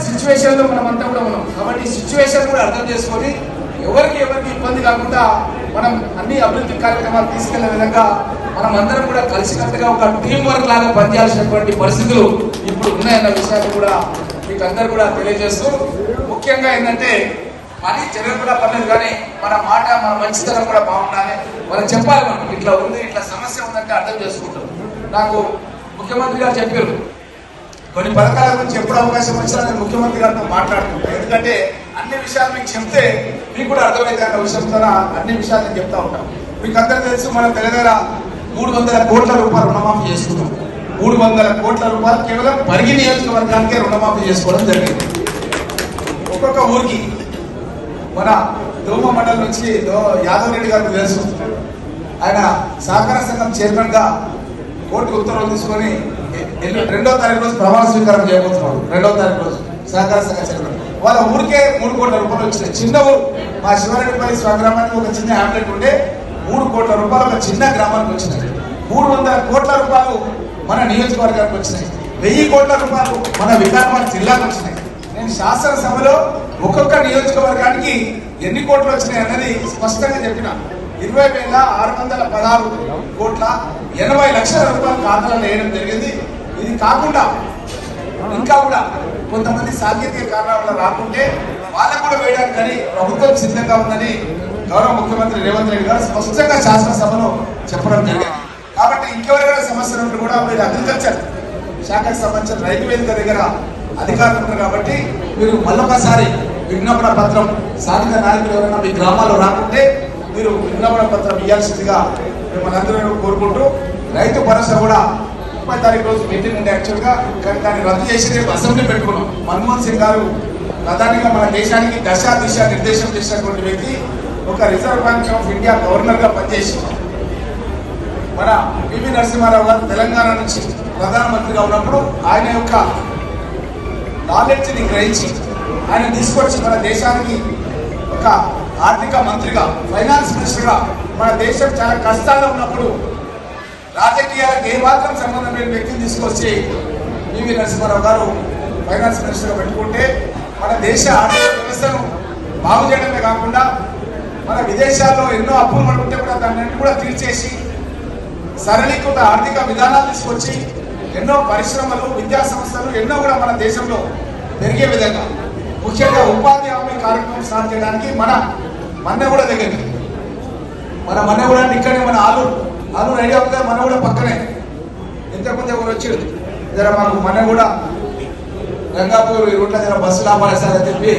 Typical సిచ్యువేషన్లో మనం అంతా కూడా ఉన్నాం. కాబట్టి సిచ్యువేషన్ కూడా అర్థం చేసుకొని ఎవరికి ఎవరికి ఇబ్బంది కాకుండా మనం అన్ని అభివృద్ధి కార్యక్రమాలు తీసుకెళ్ళే విధంగా మనం అందరం కూడా కలిసికట్టుగా ఒక టీం వర్క్ లాగా పనిచేయాల్సినటువంటి పరిస్థితులు ఇప్పుడు ఉన్నాయన్న విషయాన్ని కూడా మీకు అందరు కూడా తెలియజేస్తూ ముఖ్యంగా ఏంటంటే మనీ చర్యలు కూడా పర్లేదు కానీ మన మాట మన మంచితనం కూడా బాగుండాలి. మనం చెప్పాలి మనం. ఇట్లా ఉంది ఇట్లా సమస్య ఉందంటే అర్థం చేసుకుంటాం. నాకు ముఖ్యమంత్రి గారు చెప్పారు కొన్ని పథకాల గురించి ఎప్పుడు అవకాశం వచ్చినా నేను ముఖ్యమంత్రి గారితో మాట్లాడుతుంటాను ఎందుకంటే అన్ని విషయాలు మీకు చెప్తే మీకు కూడా అర్థమైతే అన్న విషయంతో అన్ని విషయాలు నేను చెప్తా ఉంటాను మీకు అందరూ తెలుసు మన తెలంగాణ మూడు వందల కోట్ల రూపాయలు రుణమాఫీ చేసుకున్నాం. మూడు వందల కోట్ల రూపాయలు కేవలం పరిగి నియోజకవర్గానికే రుణమాఫీ చేసుకోవడం జరిగింది. ఒక్కొక్క ఊరికి మన దోమ మండలం నుంచి యాదవ్ రెడ్డి గారికి తెలుసు. ఆయన సహకార సంఘం చైర్మన్గా కోర్టు ఉత్తర్వులు తీసుకొని రెండో తారీఖు రోజు ప్రమాణ స్వీకారం చేయబోతున్నాడు రెండో తారీఖు రోజు సహకార సంఘ చైర్మన్. వాళ్ళ ఊరికే మూడు కోట్ల రూపాయలు వచ్చినాయి. చిన్న ఊరు. మా శివారెడ్డిపల్లి స్వగ్రామానికి ఒక చిన్న హ్యాబ్లెట్ ఉండే మూడు కోట్ల రూపాయలు ఒక చిన్న గ్రామానికి వచ్చినాయి. మూడు వందల కోట్ల రూపాయలు మన నియోజకవర్గానికి వచ్చినాయి. వెయ్యి కోట్ల రూపాయలు మన వికారాబాద్ జిల్లాకు వచ్చినాయి. నేను శాసనసభలో ఒక్కొక్క నియోజకవర్గానికి ఎన్ని కోట్లు వచ్చినాయి అన్నది స్పష్టంగా చెప్పిన. ఇరవై వేల ఆరు వందల పదహారు కోట్ల ఎనభై లక్షల రూపాయలు ఖాతాలో వేయడం జరిగింది. ఇది కాకుండా ఇంకా కూడా కొంతమంది సాంకేతిక కారణాల వల్ల రాకుంటే వాళ్ళకు కూడా వేయడానికని కానీ ప్రభుత్వం సిద్ధంగా ఉందని గౌరవ ముఖ్యమంత్రి రేవంత్ రెడ్డి గారు స్పష్టంగా శాసనసభలో చెప్పడం జరిగింది. కాబట్టి ఇంకెవరైనా సమస్యలు ఉంటే కూడా మీరు అగ్రికల్చర్ శాఖకు సంబంధించిన రైతు వేదిక దగ్గర అధికారులు ఉన్నారు కాబట్టి మీరు మళ్ళొకసారి విజ్ఞాపన పత్రం సాధిక నాయకులు ఎవరైనా మీ గ్రామాల్లో రాకుంటే మీరు విజ్ఞాపన పత్రం ఇవ్వాల్సిందిగా మిమ్మల్ని అందరూ కోరుకుంటూ రైతు భరోసా కూడా ముప్పై తారీఖు రోజు మీటింగ్ ఉండే యాక్చువల్గా కానీ దాన్ని రద్దు చేసి రేపు అసెంబ్లీ పెట్టుకున్నాం. మన్మోహన్ సింగ్ గారు ప్రధానిగా మన దేశానికి దశ దిశ నిర్దేశం చేసినటువంటి వ్యక్తి ఒక రిజర్వ్ బ్యాంక్ ఆఫ్ ఇండియా గవర్నర్గా పనిచేసి మన పివి నరసింహారావు గారు తెలంగాణ నుంచి ప్రధానమంత్రిగా ఉన్నప్పుడు ఆయన యొక్క నాలెడ్జ్ని గ్రహించి ఆయన తీసుకొచ్చి మన దేశానికి ఒక ఆర్థిక మంత్రిగా ఫైనాన్స్ మినిస్టర్గా మన దేశం చాలా కష్టాల్లో ఉన్నప్పుడు రాజకీయాలకు ఏమాత్రం మాత్రం సంబంధం లేని వ్యక్తిని తీసుకొచ్చి పివి నరసింహారావు గారు ఫైనాన్స్ మినిస్టర్గా పెట్టుకుంటే మన దేశ ఆర్థిక వ్యవస్థను బాగు చేయడమే కాకుండా మన విదేశాల్లో ఎన్నో అప్పులు పడుకుంటే కూడా దాన్ని కూడా తీర్చేసి సరళీకృత ఆర్థిక విధానాలు తీసుకొచ్చి ఎన్నో పరిశ్రమలు విద్యా సంస్థలు ఎన్నో కూడా మన దేశంలో పెరిగే విధంగా ముఖ్యంగా ఉపాధి హామీ కార్యక్రమం స్టార్ట్ చేయడానికి మన మన్నెగూడ దగ్గరికి మన మన్నెగూడ ఇక్కడే మన ఆలూరు అను ఐడియా ఉంది మన కూడా పక్కనే. ఇంతకుముందు ఎవరు వచ్చారు? జర మాకు మన్నెగూడ గంగాపూర్ ఈ రూట్లో జర బస్సు లాభాలేస్తారని చెప్పి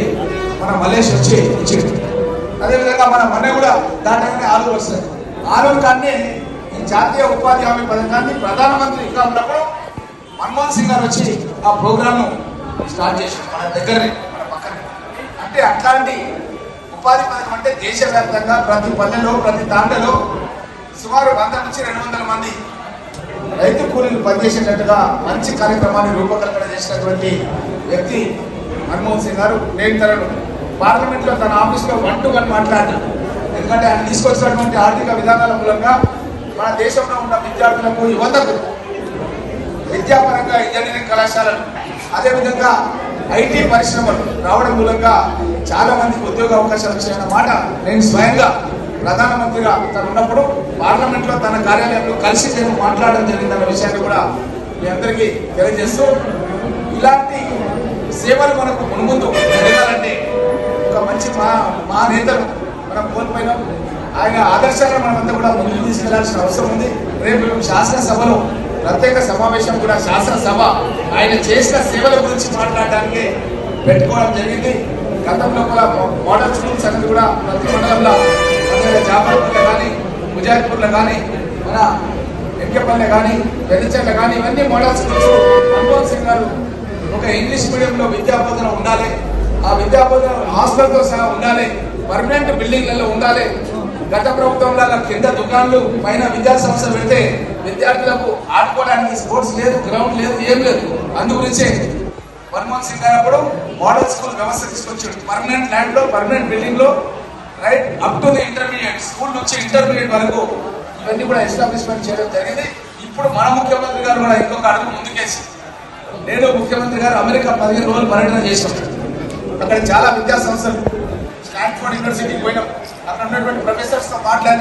మన మలేష్ వచ్చి ఇచ్చిండు. అదేవిధంగా మన మన కూడా దాటగానే ఆరు వస్తుంది. ఆరు కానీ ఈ జాతీయ ఉపాధి హామీ పథకాన్ని ప్రధానమంత్రి ఇంకా ఉన్నప్పుడు మన్మోహన్ సింగ్ గారు వచ్చి ఆ ప్రోగ్రామ్ను స్టార్ట్ చేశారు మన దగ్గరనే మన పక్కనే. అంటే అట్లాంటి ఉపాధి పథకం అంటే దేశవ్యాప్తంగా ప్రతి పల్లెలో ప్రతి తాండలో సుమారు వంద నుంచి రెండు వందల మంది రైతు కూలీలు పనిచేసేటట్టుగా మంచి కార్యక్రమాన్ని రూపకల్పన చేసినటువంటి వ్యక్తి మన్మోహన్ సింగ్ గారు. నేను తనను పార్లమెంట్లో తన ఆఫీస్లో వన్ టు వన్ మాట్లాడినాను ఎందుకంటే ఆయన తీసుకొచ్చినటువంటి ఆర్థిక విధానాల మూలంగా మన దేశంలో ఉన్న విద్యార్థులకు యువతకు విద్యాపరంగా ఇంజనీరింగ్ కళాశాలలు అదేవిధంగా ఐటీ పరిశ్రమలు రావడం మూలంగా చాలా మందికి ఉద్యోగ అవకాశాలు వచ్చాయన్న మాట నేను స్వయంగా ప్రధానమంత్రిగా తను ఉన్నప్పుడు పార్లమెంట్లో తన కార్యాలయంలో కలిసి నేను మాట్లాడడం జరిగిందన్న విషయాన్ని కూడా మీ అందరికీ తెలియజేస్తూ ఇలాంటి సేవలు మనకు మునుముందు జరగాలంటే ఒక మంచి మా మా నేతలు మనం కోల్పోయినాం ఆయన ఆదర్శాలను మనమంతా కూడా ముందుకు తీసుకెళ్ళాల్సిన అవసరం ఉంది. రేపు మేము శాసనసభలో ప్రత్యేక సమావేశం కూడా శాసనసభ ఆయన చేసిన సేవల గురించి మాట్లాడడానికి పెట్టుకోవడం జరిగింది. గతంలో కూడా మోడల్ స్కూల్స్ అనేది కూడా ప్రతి మండలంలో మన జాపూర్లో కానీ ముజాహిద్పూర్లో కానీ మన ఎంకెపల్లి కానీ వెలిచర్ల కానీ ఇవన్నీ మోడల్ స్కూల్స్. మన్మోహన్ సింగ్ గారు ఒక ఇంగ్లీష్ మీడియంలో విద్యా ఉండాలి. ఆ విద్యా బోధన హాస్టల్తో సహా ఉండాలి. పర్మనెంట్ బిల్డింగ్లలో ఉండాలి. గత ప్రభుత్వంలో అలా కింద దుకాణాలు పైన విద్యా సంస్థ పెడితే విద్యార్థులకు ఆడుకోవడానికి స్పోర్ట్స్ లేదు గ్రౌండ్ లేదు ఏం లేదు. అందు గురించే మన్మోహన్ సింగ్ గారు అప్పుడు మోడల్ స్కూల్ వ్యవస్థ తీసుకొచ్చాడు. పర్మనెంట్ ల్యాండ్లో పర్మనెంట్ బిల్డింగ్లో right? Up to the intermediate school నుంచి ఇంటర్మీడియట్ వరకు ఇవన్నీ కూడా ఎస్టాబ్లిష్మెంట్ చేయడం జరిగింది. ఇప్పుడు మన ముఖ్యమంత్రి గారు కూడా ఇంకొక అడుగు ముందుకేసి నేను ముఖ్యమంత్రి గారు అమెరికా పదిహేను రోజులు పర్యటన చేసాం అక్కడ చాలా విద్యా సంస్థలు. స్టాన్ఫోర్డ్ యూనివర్సిటీకి పోయినాం. అక్కడ ఉన్నటువంటి ప్రొఫెసర్స్తో మాట్లాడి